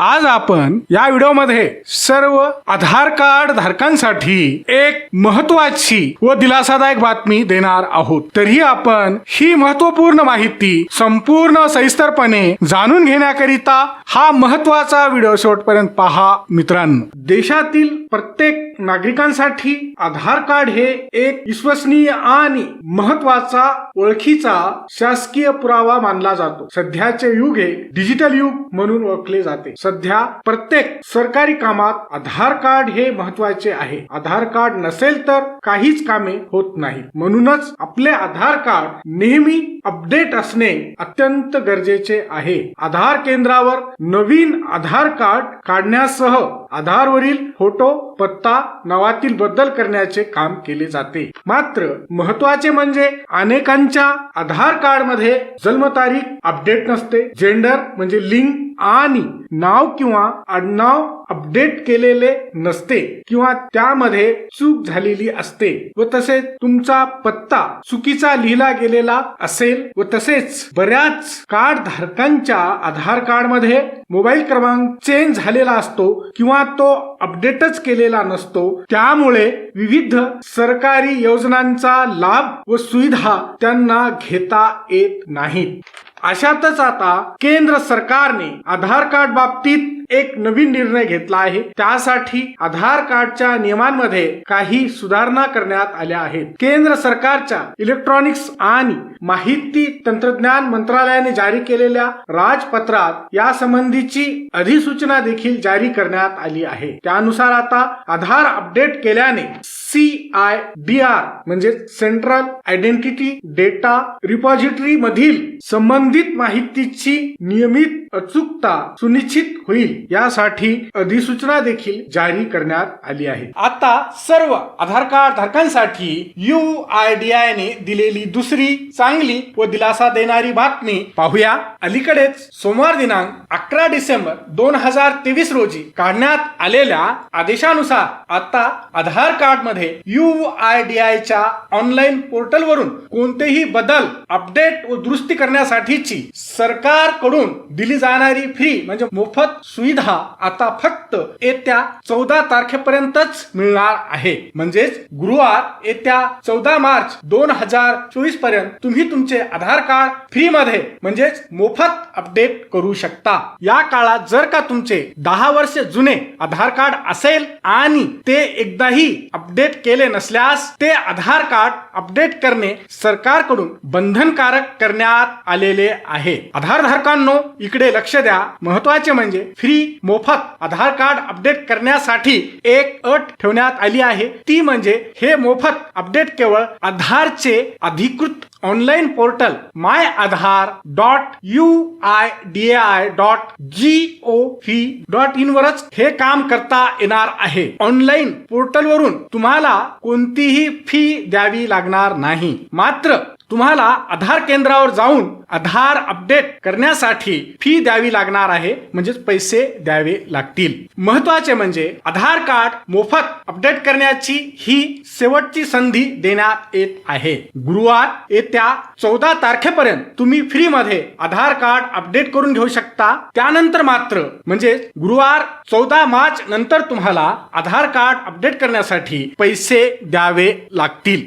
आज आपण या व्हिडिओमध्ये सर्व आधार कार्ड धारकांसाठी एक महत्वाची व दिलासादायक बातमी देणार आहोत. तरी आपण ही महत्त्वपूर्ण माहिती संपूर्ण सविस्तरपणे जाणून घेण्याकरिता हा महत्त्वाचा व्हिडिओ शेवटपर्यंत पहा मित्रांनो. देशातील प्रत्येक नागरिकांसाठी आधार कार्ड हे एक विश्वसनीय आणि महत्त्वाचा ओळखीचा शासकीय पुरावा मानला जातो. सध्याचे युग हे डिजिटल युग म्हणून ओळखले जाते. सध्या प्रत्येक सरकारी कामात आधार कार्ड हे महत्त्वाचे आहे. आधार कार्ड नसेल तर काहीच कामे होत नाही म्हणूनच आपले आधार कार्ड नेहमी अपडेट असणे अत्यंत गरजेचे आहे. आधार केंद्रावर नवीन आधार कार्ड काढण्यासह आधारवरील फोटो पत्ता नावातील बदल करण्याचे काम केले जाते. मात्र महत्त्वाचे म्हणजे अनेकांच्या आधार कार्डमध्ये जन्मतारीख अपडेट नसते. जेंडर म्हणजे लिंग आणि नाव किंवा आडनाव अपडेट केलेले नसते किंवा त्यामध्ये चूक झालेली असते व तसेच तुमचा पत्ता चुकीचा लिहिला गेलेला असेल व तसेच बऱ्याच कार्ड धारकांच्या आधार कार्डमध्ये मोबाईल क्रमांक चेंज झालेला असतो किंवा तो अपडेटच केलेला नसतो. त्यामुळे विविध सरकारी योजनांचा लाभ व सुविधा त्यांना घेता येत नाहीत. अशातच आता केंद्र सरकारने आधार कार्ड बाबतीत एक नवीन निर्णय घेतला आहे. त्यासाठी आधार कार्डच्या नियमांमध्ये काही सुधारणा करण्यात आल्या आहेत. केंद्र सरकारच्या इलेक्ट्रॉनिक्स आणि माहिती तंत्रज्ञान मंत्रालयाने जारी केलेल्या राजपत्रात या संबंधीची अधिसूचना देखील जारी करण्यात आली आहे. त्यानुसार आता आधार अपडेट केल्याने सी आय डी आर म्हणजे सेंट्रल आयडेंटिटी डेटा रिपॉझिटरी मधील संबंधित माहितीची नियमित अचूकता सुनिश्चित होईल. यासाठी अधिसूचना देखील जारी करण्यात आली आहे. आता सर्व आधार कार्ड धारकांसाठी U I D A I दिलेली दुसरी चांगली व दिलासा देणारी बातमी पाहूया. अलीकडेच सोमवार दिनांक अकरा डिसेंबर दोन हजार तेवीस रोजी काढण्यात आलेल्या आदेशानुसार आता आधार कार्डमध्ये U I D A I online portal वरून कोणतेही बदल अपडेट व दुरुस्ती करण्यासाठीची सरकारकडून दिली जाणारी फ्री म्हणजे मोफत सुविधा आता फक्त येत्या चौदा तारखेपर्यंतच मिळणार आहे. म्हणजेच गुरुवार येत्या चौदा मार्च दोन हजार चोवीसपर्यंत तुम्ही तुमचे आधार कार्ड फ्री मध्ये म्हणजेच मोफत अपडेट करू शकता. या काळात जर का तुमचे दहा वर्ष जुने आधार कार्ड असेल आणि ते एकदाही अपडेट केले नसल्यास ते आधार कार्ड अपडेट करणे सरकारकडून बंधनकारक करण्यात आलेले आहे. आधार धारकांनो इकडे लक्ष द्या. महत्त्वाचे म्हणजे फ्री मोफत आधार कार्ड अपडेट करण्यासाठी एक अट ठेवण्यात आली आहे. ती म्हणजे हे मोफत अपडेट केवळ आधारचे अधिकृत online portal my Aadhaar dot U I D A I dot G O V dot वरच हे काम करता येणार आहे. ऑनलाईन पोर्टल वरून तुम्हाला कोणतीही फी द्यावी लागणार नाही. मात्र तुम्हाला आधार केंद्रावर जाऊन आधार अपडेट करण्यासाठी फी द्यावी लागणार आहे म्हणजेच पैसे द्यावे लागतील. महत्त्वाचे म्हणजे आधार कार्ड मोफत अपडेट करण्याची ही शेवटची संधी देण्यात येत आहे. गुरुवार येत्या चौदा तारखेपर्यंत तुम्ही फ्री मध्ये आधार कार्ड अपडेट करून घेऊ शकता. त्यानंतर मात्र म्हणजे गुरुवार चौदा मार्च नंतर तुम्हाला आधार कार्ड अपडेट करण्यासाठी पैसे द्यावे लागतील.